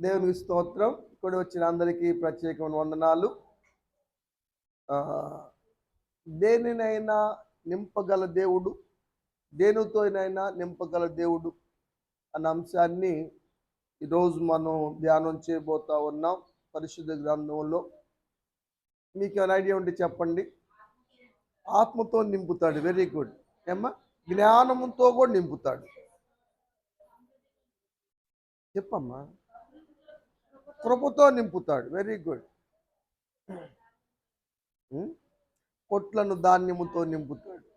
దేవునికి స్తోత్రం. ఇక్కడ వచ్చిన అందరికీ ప్రత్యేకమైన వందనాలు. దేనినైనా నింపగల దేవుడు దేనితోనైనా నింపగల దేవుడు అన్న అంశాన్ని ఈరోజు మనం ధ్యానం చేయబోతా ఉన్నాం పరిశుద్ధ గ్రంథంలో. మీకు ఏమైనా ఐడియా ఉంటే చెప్పండి. ఆత్మతో నింపుతాడు వెరీ గుడ్. ఏమ్మా? జ్ఞానముతో కూడా నింపుతాడు. చెప్పమ్మా. కృపతో నింపుతాడు. వెరీ గుడ్ కొట్లను ధాన్యముతో నింపుతాడు.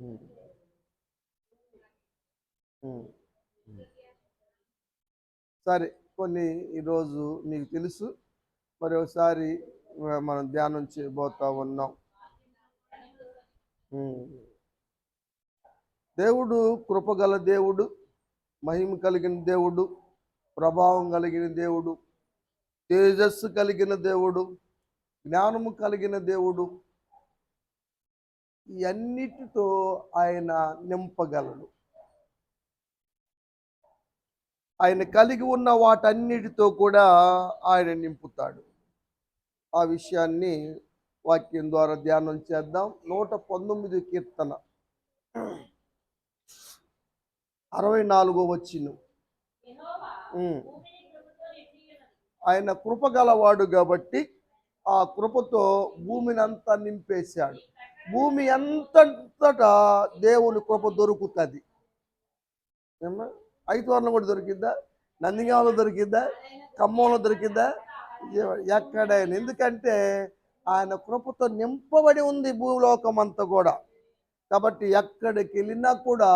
Hmm. Hmm. సరే కొన్ని ఈరోజు మీకు తెలుసు. మరి ఒకసారి మనం ధ్యానం చేయబోతా ఉన్నాం. Hmm. దేవుడు కృపగల దేవుడు. మహిమ కలిగిన దేవుడు ప్రభావం కలిగిన దేవుడు తేజస్సు కలిగిన దేవుడు జ్ఞానము కలిగిన దేవుడు ఇవన్నిటితో ఆయన నింపగలడు. ఆయన కలిగి ఉన్న వాటన్నిటితో కూడా ఆయన నింపుతాడు. ఆ విషయాన్ని వాక్యం ద్వారా ధ్యానం చేద్దాం. నూట పంతొమ్మిది కీర్తన. అరవై నాలుగో వచ్చిన ఆయన కృప గలవాడు కాబట్టి ఆ కృపతో భూమిని అంతా నింపేశాడు. భూమి అంతటా దేవుని కృప దొరుకుతుంది. ఏమ్మా? ఐదువర్ణం కూడా దొరికిద్దా నందిగామలో దొరికిద్దా ఖమ్మంలో దొరికిద్దా ఎక్కడైనా. ఎందుకంటే ఆయన కృపతో నింపబడి ఉంది భూలోకం అంతా కూడా. కాబట్టి ఎక్కడికి వెళ్ళినా కూడా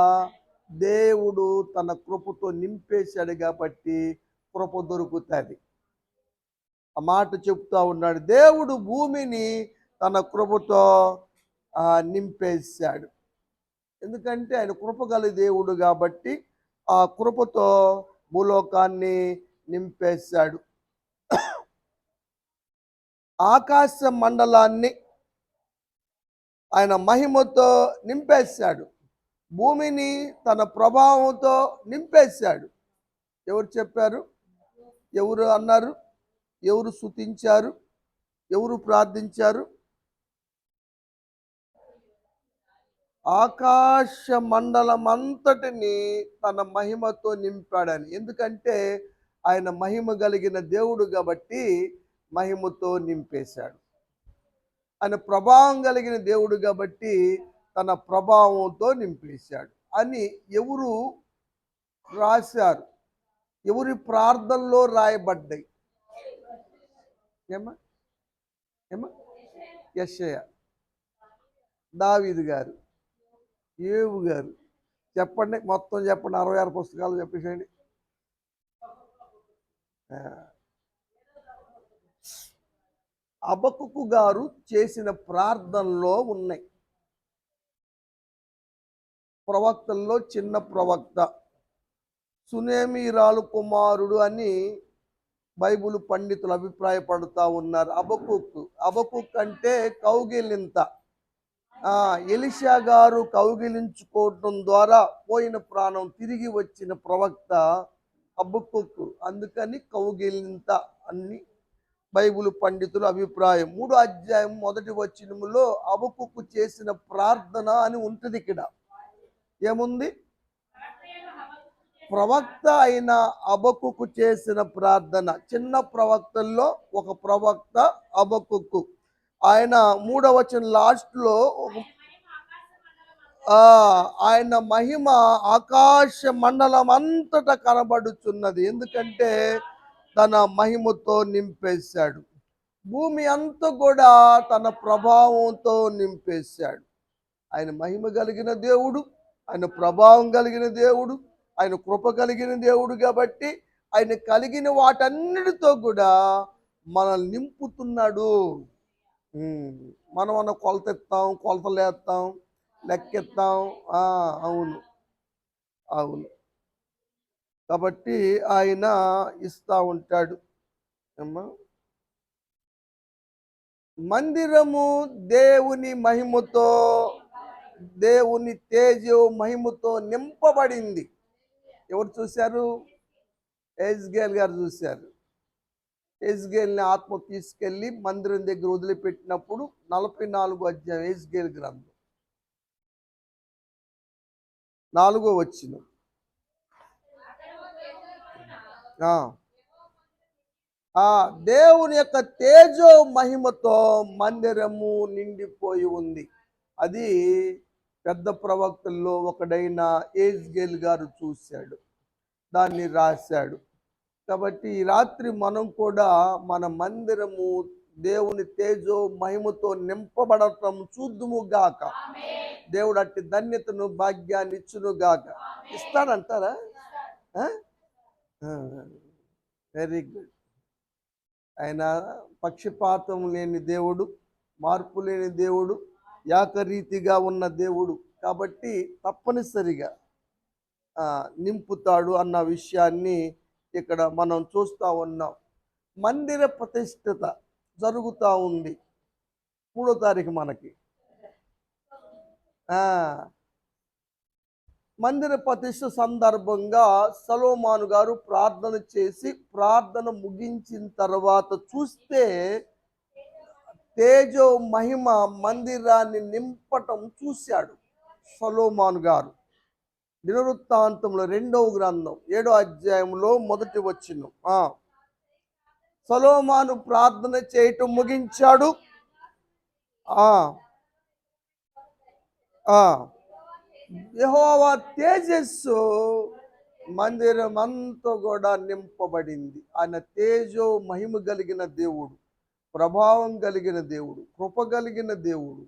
దేవుడు తన కృపతో నింపేశాడు కాబట్టి కృప దొరుకుతుంది. ఆ మాట చెప్తా ఉన్నాడు. దేవుడు భూమిని తన కృపతో నింపేశాడు. ఎందుకంటే ఆయన కృపగల దేవుడు కాబట్టి ఆ కృపతో భూలోకాన్ని నింపేశాడు. ఆకాశ మండలాన్ని ఆయన మహిమతో నింపేశాడు. భూమిని తన ప్రభావంతో నింపేశాడు. ఎవరు చెప్పారు? ఎవరు అన్నారు? ఎవరు స్తుతించారు? ఎవరు ప్రార్థించారు? ఆకాశ మండలం అంతటిని తన మహిమతో నింపాడని. ఎందుకంటే ఆయన మహిమ కలిగిన దేవుడు కాబట్టి మహిమతో నింపేశాడు. ఆయన ప్రభావం కలిగిన దేవుడు కాబట్టి తన ప్రభావంతో నింపేశాడు అని ఎవరు రాశారు? ఎవరి ప్రార్థనలో రాయబడ్డాయి? ఏమా ఏమా యశయ దావీదు గారు. ఏవు గారు. చెప్పండి మొత్తం చెప్పండి అరవై ఆరు పుస్తకాలు చెప్పేసేయండి. అబకుకు గారు చేసిన ప్రార్థనలో ఉన్నాయి. ప్రవక్తల్లో చిన్న ప్రవక్త. సునేమిరాలు కుమారుడు అని బైబుల్ పండితులు అభిప్రాయపడుతూ ఉన్నారు. అబకుక్ అబకుక్ అంటే కౌగిలింత. ఎలిషా గారు కౌగిలించుకోవటం ద్వారా పోయిన ప్రాణం తిరిగి వచ్చిన ప్రవక్త అబ్బుకుక్కు అందుకని కౌగిలింత అని బైబిల్ పండితుల అభిప్రాయం. మూడో అధ్యాయం మొదటి వచనములో అబుకుక్కు చేసిన ప్రార్థన అని ఉంటుంది ఇక్కడ. ఏముంది? ప్రవక్త అయిన అబకుకు చేసిన ప్రార్థన. చిన్న ప్రవక్తల్లో ఒక ప్రవక్త అబకుకు ఆయన మూడవ లాస్ట్లో ఆయన మహిమ ఆకాశ మండలం అంతటా కనబడుచున్నది. ఎందుకంటే తన మహిమతో నింపేశాడు. భూమి అంతా కూడా తన ప్రభావంతో నింపేశాడు. ఆయన మహిమ కలిగిన దేవుడు. ఆయన ప్రభావం కలిగిన దేవుడు ఆయన కృప కలిగిన దేవుడు కాబట్టి ఆయన కలిగిన వాటన్నిటితో కూడా మనల్ని నింపుతున్నాడు. మనం అన్న కొలత ఎత్తాం కొలతలు వేస్తాం లెక్కెత్తాం అవును. అవును. కాబట్టి ఆయన ఇస్తా ఉంటాడు. అమ్మా మందిరము దేవుని మహిమతో దేవుని తేజో మహిమతో నింపబడింది. ఎవరు చూశారు? ఎజ్గేల్ గారు చూశారు. ఎజ్గేల్ని ఆత్మ తీసుకెళ్ళి మందిరం దగ్గర వదిలిపెట్టినప్పుడు నలభై నాలుగు అధ్యాయం ఎజ్గేల్ గ్రంథం. నాలుగో వచ్చిన దేవుని యొక్క తేజో మహిమతో మందిరము నిండిపోయి ఉంది. అది పెద్ద ప్రవక్తల్లో ఒకడైన ఏజ్గేల్ గారు చూశాడు. దాన్ని రాశాడు. కాబట్టి ఈ రాత్రి మనం కూడా మన మందిరము దేవుని తేజో మహిమతో నింపబడటం చూద్దుము గాక. దేవుడు అట్టి ధన్యతను భాగ్యాన్ని ఇచ్చును గాక. ఇస్తాడంటారా? Very good. ఆయన పక్షపాతం లేని దేవుడు మార్పు లేని దేవుడు ఏకరీతిగా ఉన్న దేవుడు కాబట్టి తప్పనిసరిగా నింపుతాడు అన్న విషయాన్ని ఇక్కడ మనం చూస్తూ ఉన్నాం. మందిర ప్రతిష్ఠత జరుగుతూ ఉంది. మూడో తారీఖు మనకి. మందిర ప్రతిష్ట సందర్భంగా సలోమాను గారు ప్రార్థన చేసి ప్రార్థన ముగించిన తర్వాత చూస్తే తేజో మహిమ మందిరాన్ని నింపటం చూశాడు సలోమాను గారు. దినవృత్తాంతంలో రెండవ గ్రంథం ఏడో అధ్యాయంలో మొదటి వచ్చిన సలోమాను ప్రార్థన చేయటం ముగించాడు. యహోవా తేజస్సు మందిరం అంతా కూడా నింపబడింది. ఆయన తేజో మహిమ కలిగిన దేవుడు. ప్రభావం కలిగిన దేవుడు కృప కలిగిన దేవుడు.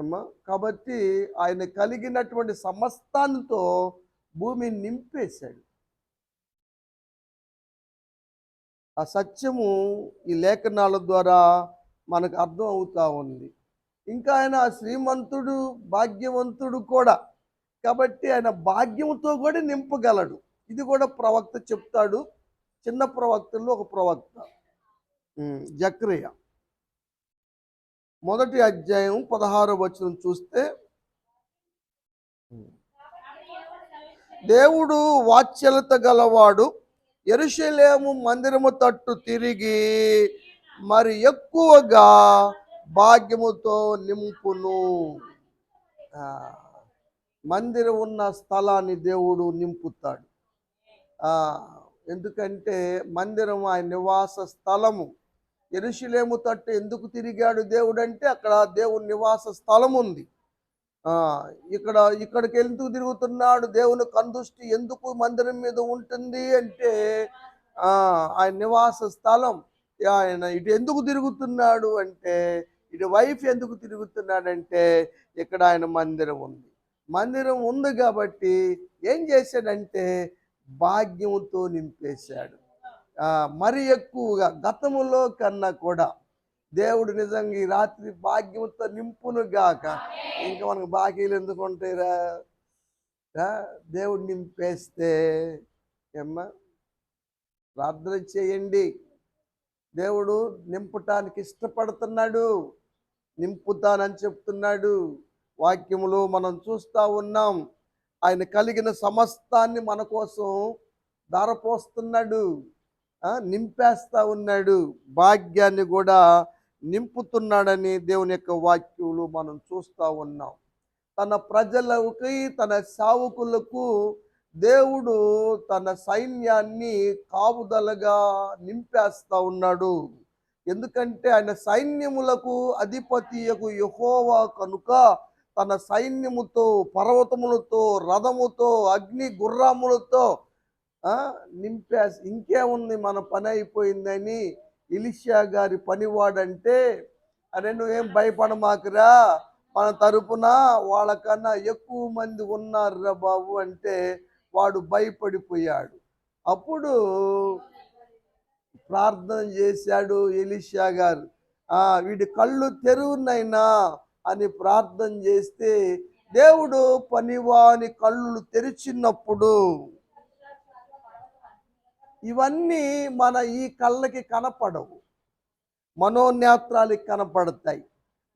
ఏమ్మా? కాబట్టి ఆయన కలిగినటువంటి సమస్తానితో భూమిని నింపేశాడు. ఆ సత్యము ఈ లేఖనాల ద్వారా మనకు అర్థం అవుతా ఉంది. ఇంకా ఆయన శ్రీమంతుడు భాగ్యవంతుడు కూడా. కాబట్టి ఆయన భాగ్యంతో కూడా నింపగలడు. ఇది కూడా ప్రవక్త చెప్తాడు. చిన్న ప్రవక్తల్లో ఒక ప్రవక్త. జక్రియ. మొదటి అధ్యాయం పదహారో వచనం చూస్తే దేవుడు వాత్సల్యత గలవాడు ఎరుషలేము మందిరము తట్టు తిరిగి మరి ఎక్కువగా భాగ్యముతో నింపును. మందిరం ఉన్న స్థలాన్ని దేవుడు నింపుతాడు. ఎందుకంటే మందిరం ఆయన నివాస స్థలము. ఎరుషులేము తట్టు ఎందుకు తిరిగాడు దేవుడు అంటే అక్కడ దేవుని నివాస స్థలం ఉంది. ఆ, ఇక్కడ ఇక్కడికి ఎందుకు తిరుగుతున్నాడు? దేవుని కందుష్టి ఎందుకు మందిరం మీద ఉంటుంది అంటే ఆయన నివాస స్థలం ఆయన ఇటు ఎందుకు తిరుగుతున్నాడు అంటే ఇటు వైఫ్ ఎందుకు తిరుగుతున్నాడంటే ఇక్కడ ఆయన మందిరం ఉంది. మందిరం ఉంది కాబట్టి ఏం చేశాడంటే భాగ్యంతో నింపేశాడు. మరి ఎక్కువగా గతములో కన్నా కూడా దేవుడు నిజంగా ఈ రాత్రి భాగ్యంతో నింపును గాక. ఇంకా మనకు బాకీలు ఎందుకు ఉంటాయిరా దేవుడు నింపేస్తే ఏమ్మా? ప్రార్థన చేయండి. దేవుడు నింపటానికి ఇష్టపడుతున్నాడు. నింపుతానని చెప్తున్నాడు. వాక్యములో మనం చూస్తూ ఉన్నాం. ఆయన కలిగిన సమస్తాన్ని మన కోసం ధారపోస్తున్నాడు. నింపేస్తా ఉన్నాడు. భాగ్యాన్ని కూడా నింపుతున్నాడని దేవుని యొక్క వాక్యములు మనం చూస్తూ ఉన్నాం. తన ప్రజలకి తన సావుకులకు దేవుడు తన సైన్యాన్ని కాపుదలగా నింపేస్తా ఉన్నాడు. ఎందుకంటే ఆయన సైన్యములకు అధిపతియకు యహోవా కనుక తన సైన్యముతో పర్వతములతో రథముతో అగ్ని గుర్రాములతో ఆ, ఇంకేముంది మన పని అయిపోయిందని ఇలిషియా గారి పనివాడంటే అరే నువ్వేం భయపడమాకురా మన తరపున వాళ్ళకన్నా ఎక్కువ మంది ఉన్నారురా బాబు అంటే వాడు భయపడిపోయాడు. అప్పుడు ప్రార్థన చేశాడు ఎలిషా గారు. వీడి కళ్ళు తెరువునైనా అని ప్రార్థన చేస్తే దేవుడు పనివాని కళ్ళు తెరిచినప్పుడు ఇవన్నీ మన ఈ కళ్ళకి కనపడవు. మనోనేత్రాలకి కనపడతాయి.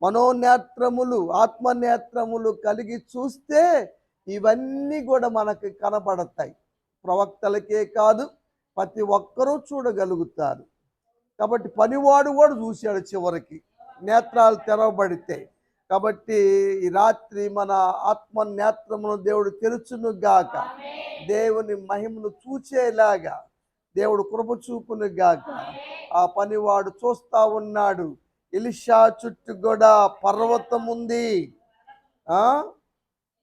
మనోనేత్రములు ఆత్మనేత్రములు కలిగి చూస్తే ఇవన్నీ కూడా మనకి కనపడతాయి. ప్రవక్తలకే కాదు ప్రతి ఒక్కరూ చూడగలుగుతారు. కాబట్టి పనివాడు కూడా చూశాడు చివరికి. నేత్రాలు తెరవబడితే. కాబట్టి ఈ రాత్రి మన ఆత్మ నేత్రమును దేవుడు తెరుచును గాక దేవుని మహిమను చూచేలాగా దేవుడు కృప చూపును గాక ఆ పనివాడు చూస్తా ఉన్నాడు. ఎలిషా చుట్టూ కూడా పర్వతం ఉంది.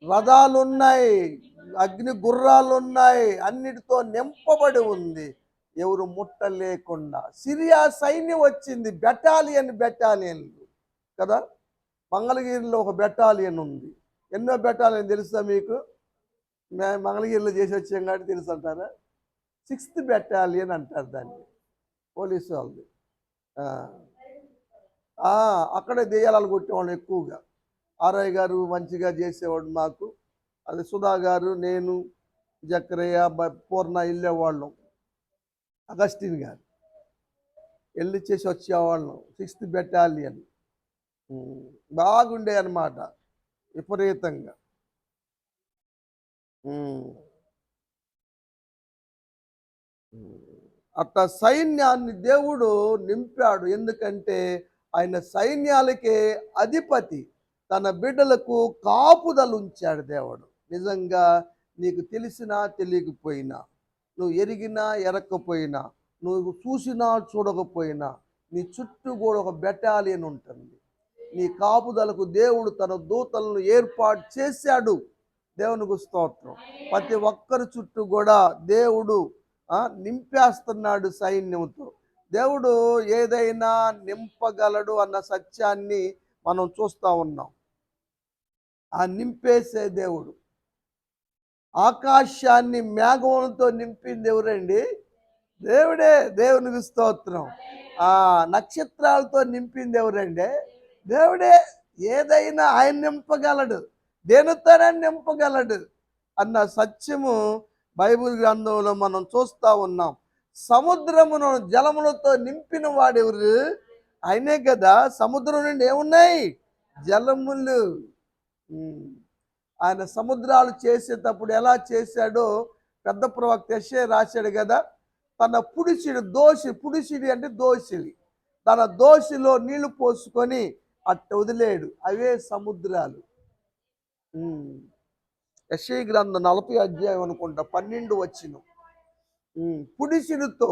రథాలు ఉన్నాయి అగ్ని గుర్రాలు ఉన్నాయి అన్నిటితో నింపబడి ఉంది. ఎవరు ముట్టలేకుండా. సిరియా సైన్యం వచ్చింది. బెటాలియన్ బెటాలియన్లు. కదా? మంగళగిరిలో ఒక బెటాలియన్ ఉంది. ఎన్నో బెటాలియన్ తెలుసా మీకు? మేము మంగళగిరిలో చేసి వచ్చాం కాబట్టి తెలుసు అంటారా సిక్స్త్ బెటాలియన్ అంటారు దాన్ని పోలీసు వాళ్ళది. అక్కడే దెయ్యాలు కొట్టేవాళ్ళు ఎక్కువగా. ఆర్ఐ గారు మంచిగా చేసేవాడు మాకు. అది సుధా గారు నేను జక్రయ్య పూర్ణ వెళ్ళేవాళ్ళం. అగస్టిన్ గారు. వెళ్ళి చేసి వచ్చేవాళ్ళం సిక్స్త్ బెటాలియన్. బాగుండే అన్నమాట విపరీతంగా. అట్ట సైన్యాన్ని దేవుడు నింపాడు. ఎందుకంటే ఆయన సైన్యాలకే అధిపతి. తన బిడ్డలకు కాపుదలు ఉంచాడు దేవుడు. నిజంగా నీకు తెలిసినా తెలియకపోయినా నువ్వు ఎరిగినా ఎరక్కపోయినా నువ్వు చూసినా చూడకపోయినా నీ చుట్టూ కూడా ఒక బెటాలియన్ ఉంటుంది. నీ కాపుదలకు దేవుడు తన దూతలను ఏర్పాటు చేశాడు. దేవునికి స్తోత్రం. ప్రతి ఒక్కరి చుట్టూ కూడా దేవుడు నింపేస్తున్నాడు సైన్యంతో దేవుడు ఏదైనా నింపగలడు అన్న సత్యాన్ని మనం చూస్తూ ఉన్నాం. ఆ నింపేసే దేవుడు. ఆకాశాన్ని మేఘములతో నింపింది ఎవరండి? దేవుడే దేవునికి స్తోత్రం. ఆ నక్షత్రాలతో నింపింది ఎవరండి? దేవుడే ఏదైనా ఆయన నింపగలడు. దేనితోనే నింపగలడు అన్న సత్యము బైబిల్ గ్రంథంలో మనం చూస్తూ ఉన్నాం. సముద్రమును జలములతో నింపిన వాడెవరు? ఆయనే కదా. సముద్రం నుండి ఏమున్నాయి? జలములు. ఆయన సముద్రాలు చేసేటప్పుడు ఎలా చేశాడో పెద్ద ప్రవక్త ఎస్ఏ రాశాడు కదా. తన పుడిసిడి దోషి పుడిసిడి అంటే దోషిలి తన దోషిలో నీళ్ళు పోసుకొని అట్ట వదిలేడు. అవే సముద్రాలు. ఉమ్. గ్రంథం నలభై అధ్యాయం అనుకుంటా పన్నెండు వచ్చిన. పుడిసిడితో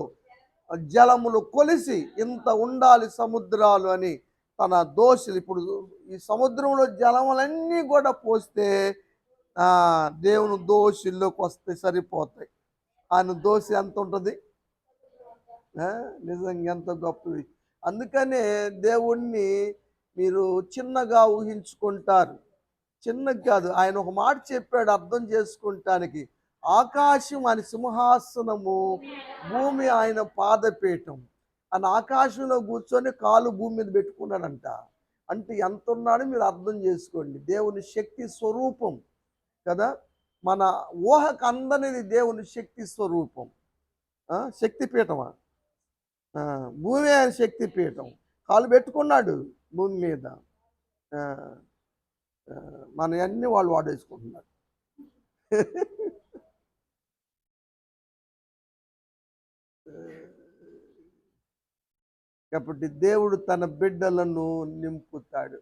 జలములు కొలిసి ఇంత ఉండాలి సముద్రాలు అని తన దోషులు ఇప్పుడు ఈ సముద్రంలో జలములన్నీ కూడా పోస్తే దేవుని దోషుల్లోకి వస్తే సరిపోతాయి. ఆయన దోష ఎంత ఉంటుంది? నిజంగా ఎంత గొప్పది అందుకనే దేవుణ్ణి మీరు చిన్నగా ఊహించుకుంటారు. చిన్నగా కాదు. ఆయన ఒక మాట చెప్పాడు అర్థం చేసుకుంటానికి. ఆకాశం ఆయన సింహాసనము భూమి ఆయన పాదపీఠం. ఆయన ఆకాశంలో కూర్చొని కాలు భూమి మీద పెట్టుకున్నాడంట. అంటే ఎంత ఉన్నాడో మీరు అర్థం చేసుకోండి. దేవుని శక్తి స్వరూపం కదా? మన ఊహకు అందనిది దేవుని శక్తి స్వరూపం. శక్తిపీఠమా భూమి ఆయన శక్తి పీఠం. కాలు పెట్టుకున్నాడు భూమి మీద. మన అన్ని వాళ్ళు వాడేసుకుంటున్నారు. కాబట్టి దేవుడు తన బిడ్డలను నింపుతాడు.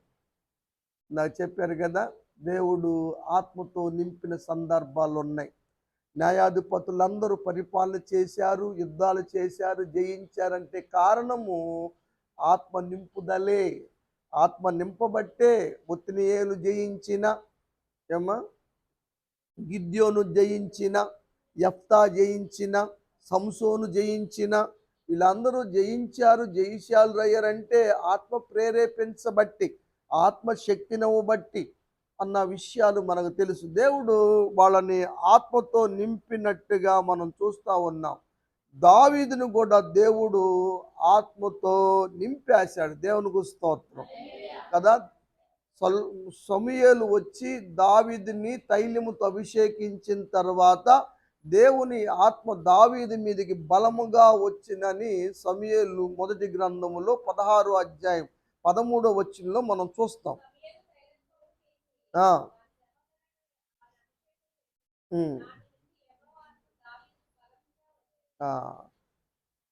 నాకు చెప్పారు కదా దేవుడు ఆత్మతో నింపిన సందర్భాలు ఉన్నాయి న్యాయాధిపతులందరూ పరిపాలన చేశారు యుద్ధాలు చేశారు జయించారంటే కారణము ఆత్మ నింపుదలే. ఆత్మ నింపబట్టే ఒత్తినియేలు జయించిన ఏమా? గిద్యోను జయించిన యఫ్తా జయించిన సంసోను జయించిన వీళ్ళందరూ జయించారు జయిశాలు రయ్యారంటే ఆత్మ ప్రేరేపించబట్టి ఆత్మ బట్టి అన్న విషయాలు మనకు తెలుసు. దేవుడు వాళ్ళని ఆత్మతో నింపినట్టుగా మనం చూస్తూ ఉన్నాం. దావీదును కూడా దేవుడు ఆత్మతో నింపేశాడు. దేవునికి స్తోత్రం. కదా? సమయలు వచ్చి దావీదుని తైలముతో అభిషేకించిన తర్వాత దేవుని ఆత్మ దావీదు మీదకి బలముగా వచ్చినని సమయలు మొదటి గ్రంథములో పదహారు అధ్యాయం పదమూడో వచ్చినలో మనం చూస్తాం. ఆ.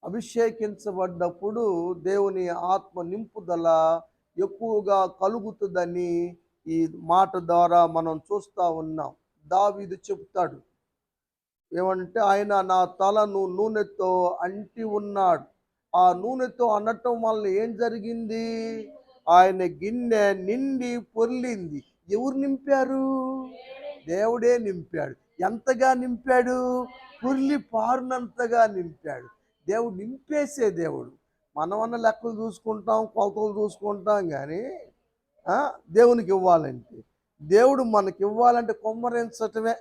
అభిషేకించబడ్డప్పుడు దేవుని ఆత్మ నింపుదల ఎక్కువగా కలుగుతుందని ఈ మాట ద్వారా మనం చూస్తూ ఉన్నాం. దావీదు చెప్తాడు ఏమంటే ఆయన నా తలను నూనెతో అంటి ఉన్నాడు. ఆ నూనెతో అనటం వల్ల ఏం జరిగింది? ఆయన గిన్నె నిండి పొర్లింది. ఎవరు నింపారు? దేవుడే నింపాడు. ఎంతగా నింపాడు? పొర్లి పారునంతగా నింపాడు. దేవుడు నింపేసే దేవుడు. మనమన్న లెక్కలు చూసుకుంటాం కొలతలు చూసుకుంటాం కానీ దేవునికి ఇవ్వాలంటే. దేవుడు మనకి ఇవ్వాలంటే కొమ్మరించటమే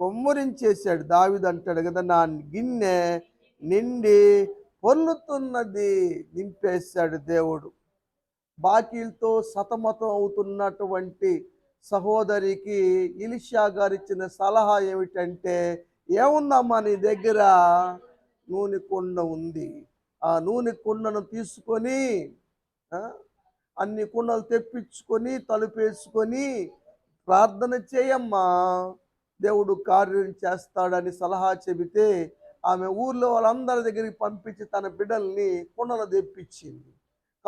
కొమ్మరించేసాడు దావిది అంటాడు కదా నా గిన్నె నిండి పొల్లుతున్నది నింపేశాడు దేవుడు. బాకీలతో సతమతం అవుతున్నటువంటి సహోదరికి ఇలిషా గారు ఇచ్చిన సలహా ఏమిటంటే ఏముందమ్మా నీ దగ్గర? నూనె కుండ ఉంది. ఆ నూనె కుండను తీసుకొని అన్ని కుండలు తెప్పించుకొని తలుపేసుకొని ప్రార్థన చేయమ్మా. దేవుడు కార్యం చేస్తాడని సలహా చెబితే ఆమె ఊర్లో వాళ్ళందరి దగ్గరికి పంపించి తన బిడ్డల్ని కుండలు తెప్పించింది.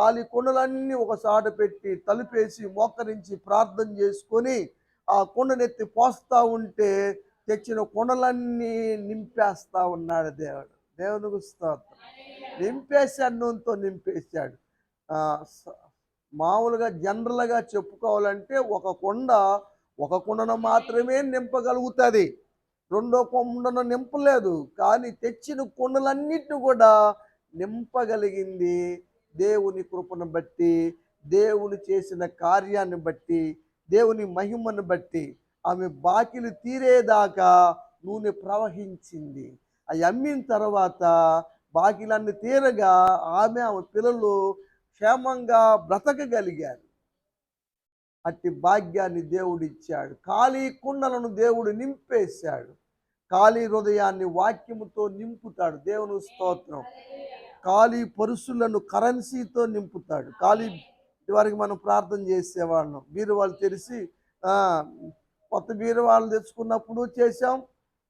ఖాళీ కుండలన్నీ ఒకసాట పెట్టి తలుపేసి మోకరించి ప్రార్థన చేసుకొని ఆ కుండనెత్తి పోస్తూ ఉంటే తెచ్చిన కుండలన్నీ నింపేస్తా ఉన్నాడు దేవుడు. దేవునికి స్తోత్రం. నింపేసి అన్నంతో నింపేశాడు. మామూలుగా జనరల్గా చెప్పుకోవాలంటే ఒక కొండ ఒక కుండను మాత్రమే నింపగలుగుతుంది. రెండో కుండను నింపలేదు. కానీ తెచ్చిన కుండలన్నిటిని కూడా నింపగలిగింది దేవుని కృపను బట్టి దేవుని చేసిన కార్యాన్ని బట్టి దేవుని మహిమను బట్టి ఆమె బాకిలు తీరేదాకా నూనె ప్రవహించింది. అవి అమ్మిన తర్వాత బాకీలన్నీ తీరగా ఆమె ఆమె పిల్లలు క్షేమంగా బ్రతకగలిగారు. అట్టి భాగ్యాన్ని దేవుడిచ్చాడు. ఖాళీ కుండలను దేవుడు నింపేశాడు. ఖాళీ హృదయాన్ని వాక్యముతో నింపుతాడు. దేవుని స్తోత్రం. ఖాళీ పరుసులను కరెన్సీతో నింపుతాడు. ఖాళీ వారికి మనం ప్రార్థన చేసేవాళ్ళం. బీరువాళ్ళు తెరిచి కొత్త బీరువాళ్ళు తెచ్చుకున్నప్పుడు చేసాం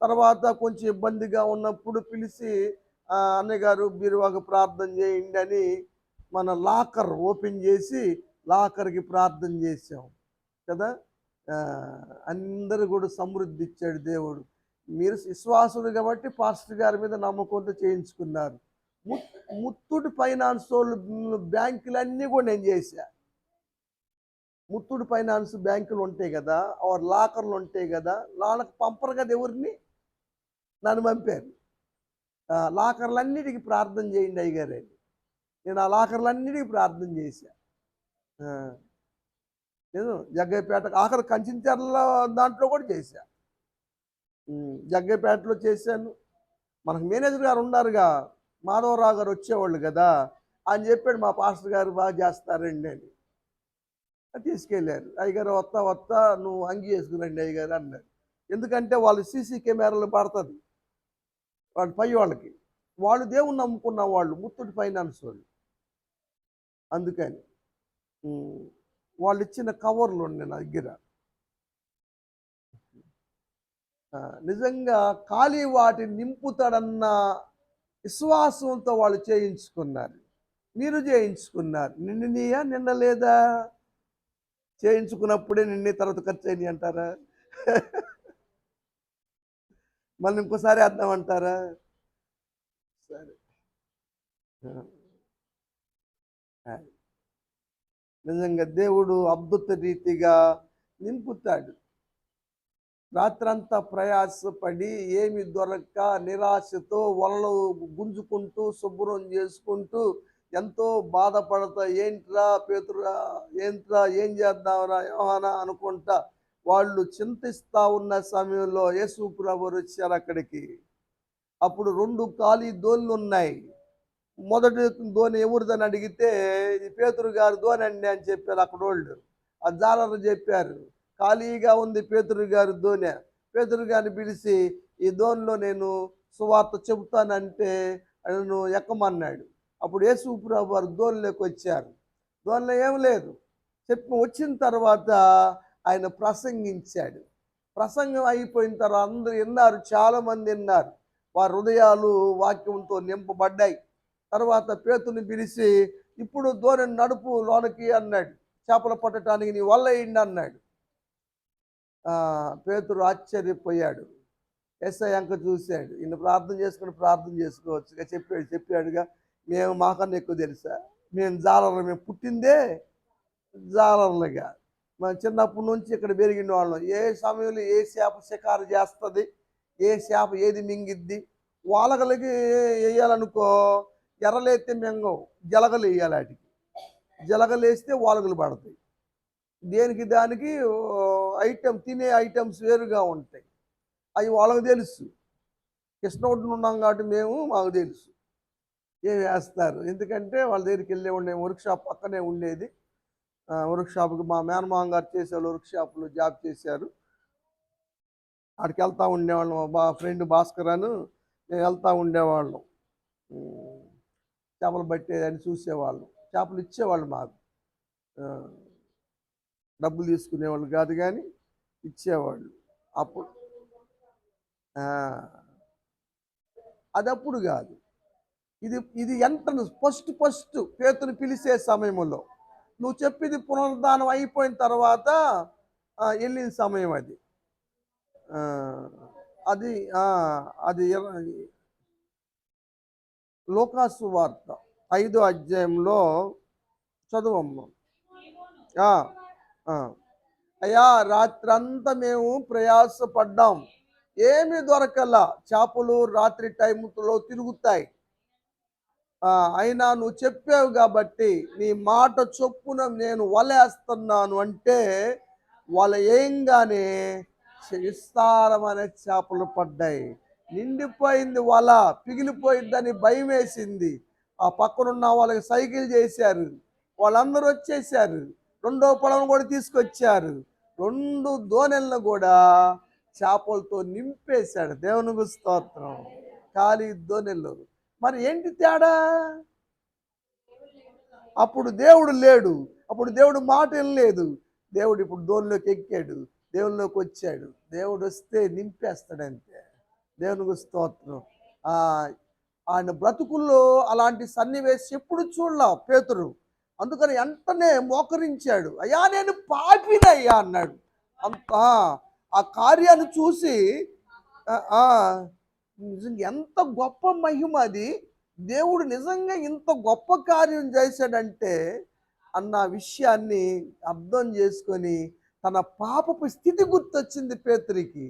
తర్వాత కొంచెం ఇబ్బందిగా ఉన్నప్పుడు పిలిచి అన్నగారు బీరువాకు ప్రార్థన చేయండి అని మన లాకర్ ఓపెన్ చేసి లాకర్కి ప్రార్థన చేసాం కదా? అందరు కూడా సమృద్ధి ఇచ్చాడు దేవుడు. మీరు విశ్వాసులు కాబట్టి పాస్టర్ గారి మీద నమ్మకంతో చేయించుకున్నారు. ముత్తూట్ ఫైనాన్స్ వాళ్ళు బ్యాంకులన్నీ కూడా నేను చేశా. ముత్తూట్ ఫైనాన్స్ బ్యాంకులు ఉంటాయి కదా ఆర్ లాకర్లు ఉంటాయి కదా వాళ్ళకి పంపరు కదా ఎవరిని? నన్ను పంపారు. లాకర్లన్నిటికీ ప్రార్థన చేయండి అయ్యగారు నేను ఆ లాకర్లన్నిటికీ ప్రార్థన చేశా. నేను జగ్గయ్యపేట ఆఖరి కంచించర్ల దాంట్లో కూడా చేశా. జగ్గయ్యపేటలో చేశాను. మనకు మేనేజర్ గారు ఉన్నారుగా. మాధవరావు గారు వచ్చేవాళ్ళు కదా అని చెప్పాడు మా పాస్టర్ గారు బాగా చేస్తారండి అని. తీసుకెళ్ళారు. అయ్యగారు వస్తా వస్తా నువ్వు అంగి వేసుకురండి అయ్యగారు అన్నారు. ఎందుకంటే వాళ్ళు సీసీ కెమెరాలు పడుతుంది వాళ్ళ పై వాళ్ళకి. వాళ్ళు దేవుని నమ్ముకున్న వాళ్ళు ముత్తుడి ఫైనాన్స్ వాళ్ళు. అందుకని వాళ్ళు ఇచ్చిన కవర్లు ఉన్నాయి నా దగ్గర. నిజంగా ఖాళీ వాటిని నింపుతాడన్న విశ్వాసంతో వాళ్ళు చేయించుకున్నారు. మీరు చేయించుకున్నారు. నిన్ను నీయా? నిన్న లేదా? చేయించుకున్నప్పుడే నిన్నే తర్వాత ఖర్చు అయినాయి అంటారా? మళ్ళీ ఇంకోసారి వేద్దామంటారా సరే. నిజంగా దేవుడు అద్భుత రీతిగా నింపుతాడు. రాత్రంతా ప్రయాసపడి ఏమి దొరక్క నిరాశతో వలలు గుంజుకుంటూ శుభ్రం చేసుకుంటూ ఎంతో బాధపడతా ఏంట్రా పేతురా ఏంట్రా ఏం చేద్దాంరా యోహానా అనుకుంటా వాళ్ళు చింతిస్తూ ఉన్న సమయంలో యేసు ప్రభు వచ్చారు అక్కడికి. అప్పుడు రెండు ఖాళీ దోళ్ళు ఉన్నాయి. మొదటి ధోని ఎవరిదని అడిగితే ఇది పేతురు గారు ధోని అండి అని చెప్పారు అక్కడ వాళ్ళు ఆ జాలరు చెప్పారు ఖాళీగా ఉంది పేతురు గారి ధోని పేతురు గారిని పిలిచి ఈ ధోనిలో నేను సువార్త చెబుతానంటే నన్ను ఎక్కమన్నాడు? అప్పుడు యేసు ప్రభు వారు ధోనిలోకి వచ్చారు. ధోనిలో ఏం లేదు. చెప్పి వచ్చిన తర్వాత ఆయన ప్రసంగించాడు. ప్రసంగం అయిపోయిన తర్వాత అందరూ విన్నారు చాలామంది విన్నారు. వారి హృదయాలు వాక్యంతో నింపబడ్డాయి. తర్వాత పేతుని పిలిచి ఇప్పుడు దోణిని నడుపు లోనకి అన్నాడు. చేపలు పట్టడానికి నీ వల్ల అయింది అన్నాడు. పేతురు ఆశ్చర్యపోయాడు. ఎస్ఐ అంక చూశాడు. ఈయన ప్రార్థన చేసుకుని ప్రార్థన చేసుకోవచ్చుగా చెప్పాడు. చెప్పాడుగా మేము మాకన్నా ఎక్కువ తెలుసా? మేము జాలర్లు. మేము పుట్టిందే జాలర్లుగా. మనం చిన్నప్పటి నుంచి ఇక్కడ పెరిగిన వాళ్ళం. ఏ సమయంలో ఏ చేప షికారు చేస్తుంది? ఏ చేప ఏది మింగిద్ది? వాలగలకి వేయాలనుకో ఎర్రలేస్తే మింగవు. జలగలు వేయాలి వాటికి. జలగలు వేస్తే వాలగలు పడతాయి. దేనికి దానికి ఐటెం తినే ఐటమ్స్ వేరుగా ఉంటాయి. అవి వాళ్ళకి తెలుసు. కృష్ణవుడిని ఉన్నాం కాబట్టి మేము మాకు తెలుసు. ఏం వేస్తారు? ఎందుకంటే వాళ్ళ దగ్గరికి వెళ్ళే ఉండే వర్క్ షాప్ పక్కనే ఉండేది. వర్క్ షాప్కి మా మేనమామ గారు చేసేవాళ్ళు వర్క్ షాప్లో జాబ్ చేశారు. అక్కడికి వెళ్తూ ఉండేవాళ్ళం. మా బా ఫ్రెండ్ భాస్కర్ అని మేము వెళ్తూ ఉండేవాళ్ళం. చేపలు పట్టేదని చూసేవాళ్ళం. చేపలు ఇచ్చేవాళ్ళు మాకు. డబ్బులు తీసుకునేవాళ్ళు కాదు కానీ ఇచ్చేవాళ్ళు. అప్పుడు అదప్పుడు అది అప్పుడు కాదు. ఇది ఇది ఎంత ఫస్ట్ ఫస్ట్ పేతుని పిలిచే సమయంలో. నువ్వు చెప్పింది పునరుద్ధానం అయిపోయిన తర్వాత వెళ్ళిన సమయం అది. అది అది లోకాసు వార్త ఐదో అధ్యాయంలో చదువు ఆ, అయ్యా రాత్రంతా మేము ప్రయాసపడ్డాం. ఏమి దొరకల. చేపలు రాత్రి టైంలో తిరుగుతాయి. అయినా నువ్వు చెప్పావు కాబట్టి నీ మాట చొప్పున నేను వలేస్తున్నాను అంటే వల ఏంగానే విస్తారమైన చేపలు పడ్డాయి. నిండిపోయింది వల పిగిలిపోయిందని భయం వేసింది ఆ పక్కనున్న వాళ్ళకి సైకిల్ చేశారు. వాళ్ళందరూ వచ్చేసారు రెండో పొలం కూడా తీసుకొచ్చారు. రెండు దోనెలను కూడా చేపలతో నింపేశాడు. దేవునికి స్తోత్రం. ఖాళీ దోనెలు. మరి ఏంటి తేడా? అప్పుడు దేవుడు లేడు. అప్పుడు దేవుడు మాట లేదు. దేవుడు ఇప్పుడు దోనిలోకి ఎక్కాడు. దేవునిలోకి వచ్చాడు. దేవుడు వస్తే నింపేస్తాడంతే. దేవునికి స్తోత్రం. ఆయన బ్రతుకుల్లో అలాంటి సన్నివేశం ఎప్పుడు చూడలా పేతురు. అందుకని వెంటనే మోకరించాడు. అయ్యా నేను పాపినయ్యా అన్నాడు. అంత ఆ కార్యాన్ని చూసి నిజంగా ఎంత గొప్ప మహిమ అది. దేవుడు నిజంగా ఇంత గొప్ప కార్యం చేశాడంటే అన్న విషయాన్ని అర్థం చేసుకొని తన పాపపు స్థితి గుర్తొచ్చింది పేతురికి.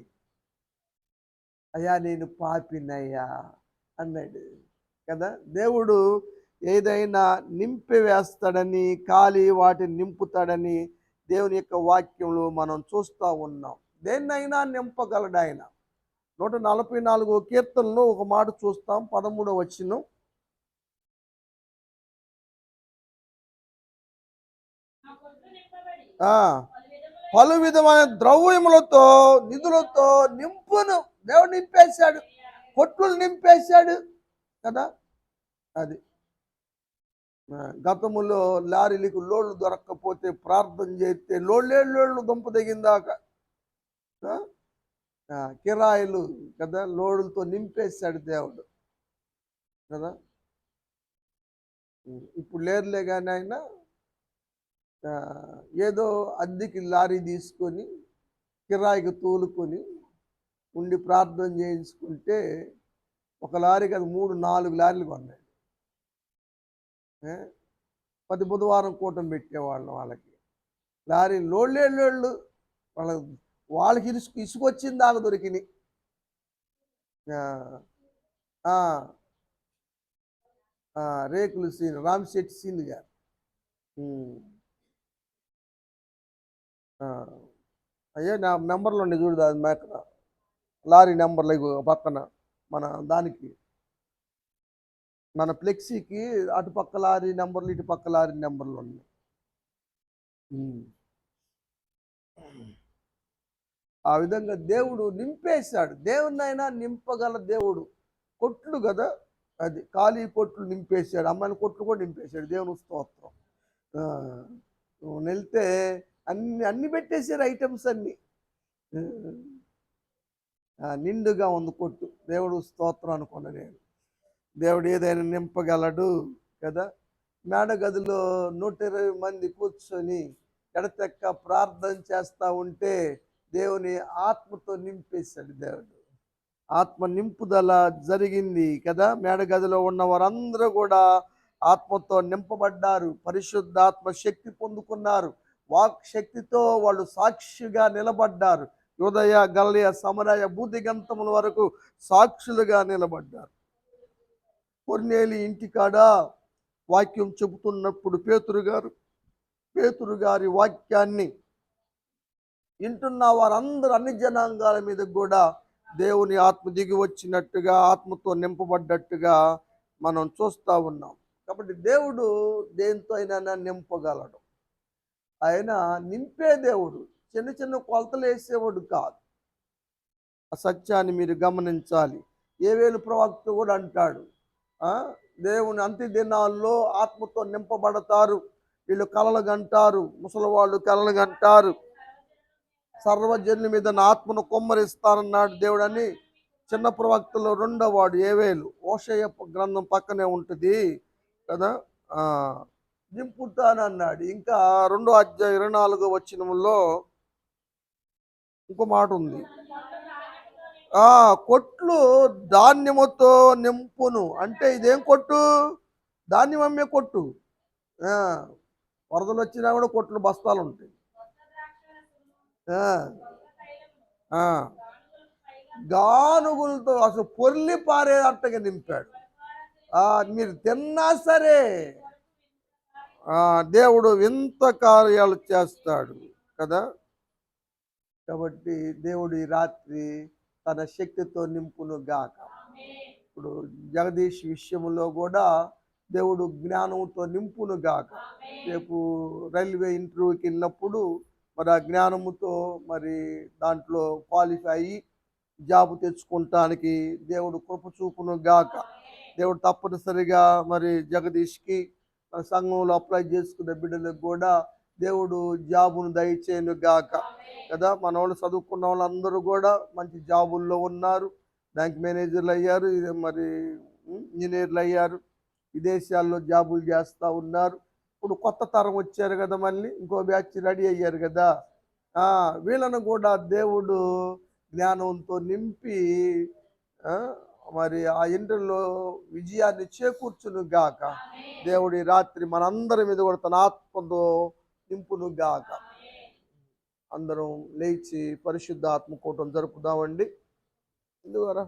అయ్యా నేను పాపినయ్యా అన్నాడు. కదా దేవుడు ఏదైనా నింపివేస్తాడని ఖాళీ వాటిని నింపుతాడని దేవుని యొక్క వాక్యంలో మనం చూస్తూ ఉన్నాం. దేన్నైనా నింపగలడు ఆయన నూట నలభై నాలుగో కీర్తనలో ఒక మాట చూస్తాం పదమూడవ వచ్చిన పలు విధమైన ద్రవ్యములతో నిధులతో నింపును. దేవుడు నింపేశాడు. కొట్లు నింపేశాడు. కదా? అది. గతములో లారీలకు లోళ్ళు దొరక్కపోతే ప్రార్థన చేస్తే లోళ్ళే లోళ్ళు దుంప దిగిందాక కిరాయిలు కదా లోడులతో నింపేశాడు దేవుడు. కదా? ఇప్పుడు లేరులే కానీ ఆయన ఏదో అద్దెకి లారీ తీసుకొని కిరాయికి తోలుకొని ఉండి ప్రార్థన చేయించుకుంటే ఒక లారీకి అది మూడు నాలుగు లారీలు కొన్నాడు. ప్రతి పది బుధవారం కూటం పెట్టేవాళ్ళం వాళ్ళకి. లారీ లోళ్ళే లోళ్ళు వాళ్ళ వాళ్ళకి ఇసుకు ఇసుకు వచ్చింది దాకా దొరికినాయి. రేకులు సీన్ రామ్శెట్టి సీన్ గారు. అయ్యో నా నెంబర్లో ఉండే చూడు అది మేక లారీ నెంబర్లు పక్కన మన దానికి. మన ఫ్లెక్సీకి అటుపక్క లారీ నెంబర్లు ఇటు పక్క లారీ నెంబర్లు ఉన్నాయి. ఆ విధంగా దేవుడు నింపేశాడు. దేవుడినైనా నింపగల దేవుడు. కొట్లు కదా అది. ఖాళీ కొట్లు నింపేశాడు. అమ్మాయిల కొట్లు కూడా నింపేశాడు. దేవుని స్తోత్రం. వెళ్తే అన్ని అన్ని పెట్టేశారు ఐటమ్స్ అన్ని. నిండుగా ఉంది కొట్టు. దేవుడు స్తోత్రం అనుకున్నా నేను. దేవుడు ఏదైనా నింపగలడు కదా? మేడ గదిలో నూట ఇరవై మంది కూర్చొని ఎడతెక్క ప్రార్థన చేస్తూ ఉంటే దేవుని ఆత్మతో నింపేశాడు దేవుడు. ఆత్మ నింపుదల జరిగింది కదా? మేడ గదిలో ఉన్న వారందరూ కూడా ఆత్మతో నింపబడ్డారు. పరిశుద్ధ ఆత్మ శక్తి పొందుకున్నారు. వాక్ శక్తితో వాళ్ళు సాక్షిగా నిలబడ్డారు. హృదయ గలయ సమరయ బూదిగంతముల వరకు సాక్షులుగా నిలబడ్డారు. కొన్నేలి ఇంటికాడ వాక్యం చెబుతున్నప్పుడు పేతురు గారు పేతురు గారి వాక్యాన్ని వింటున్న వారందరూ అన్ని జనాంగాల మీద కూడా దేవుని ఆత్మ దిగి వచ్చినట్టుగా ఆత్మతో నింపబడ్డట్టుగా మనం చూస్తూ ఉన్నాం. కాబట్టి దేవుడు దేంతో అయినా నింపగలడు. ఆయన నింపే దేవుడు. చిన్న చిన్న కొలతలు వేసేవాడు కాదు. ఆ సత్యాన్ని మీరు గమనించాలి. ఏవేలు ప్రవక్త కూడా అంటాడు దేవుని అంత్య దినాల్లో ఆత్మతో నింపబడతారు. వీళ్ళు కలలు గంటారు. ముసలివాళ్ళు కలలు గంటారు. సర్వజనుల మీద నా ఆత్మను కొమ్మరిస్తానన్నాడు దేవుడు అని చిన్న ప్రవక్తలో రెండో వాడు ఏవేలు. ఓషయ గ్రంథం పక్కనే ఉంటుంది కదా? ఆ, నింపుతానన్నాడు. ఇంకా రెండో అధ్యాయ ఇరవై నాలుగో వచ్చినంలో ఇంకో మాట ఉంది. కొట్లు ధాన్యముతో నింపును. అంటే ఇదేం కొట్టు? ధాన్యం అమ్మే కొట్టు వరదలు వచ్చినా కూడా కొట్లు బస్తాలు ఉంటాయి. గానుగులతో అసలు పొర్లి పారేటట్టుగా నింపాడు. మీరు తిన్నా సరే దేవుడు వింత కార్యాలు చేస్తాడు కదా? కాబట్టి దేవుడు ఈ రాత్రి తన శక్తితో నింపును గాక. ఇప్పుడు జగదీష్ విషయంలో కూడా దేవుడు జ్ఞానంతో నింపును గాక. రేపు రైల్వే ఇంటర్వ్యూకి వెళ్ళినప్పుడు మరి ఆ జ్ఞానముతో మరి దాంట్లో క్వాలిఫై అయ్యి జాబ్ తెచ్చుకుంటానికి దేవుడు కృప చూపును గాక. దేవుడు తప్పనిసరిగా మరి జగదీష్కి మన సంఘంలో అప్లై చేసుకున్న బిడ్డలకు కూడా దేవుడు జాబును దయచేయను గాక. కదా? మన వాళ్ళు చదువుకున్న వాళ్ళందరూ కూడా మంచి జాబుల్లో ఉన్నారు. బ్యాంక్ మేనేజర్లు అయ్యారు ఇది మరి ఇంజనీర్లు అయ్యారు విదేశాల్లో జాబులు చేస్తూ ఉన్నారు. ఇప్పుడు కొత్త తరం వచ్చారు కదా మళ్ళీ ఇంకో బ్యాచ్ రెడీ అయ్యారు కదా? వీళ్ళను కూడా దేవుడు జ్ఞానంతో నింపి మరి ఆ ఇంటర్లో విజయాన్ని చేకూర్చును గాక. దేవుడి రాత్రి మనందరి మీద కూడా తన ఆత్మతో నింపునుగాక. అందరం లేచి పరిశుద్ధ ఆత్మకూటం జరుపుదామండి. ఎందువరా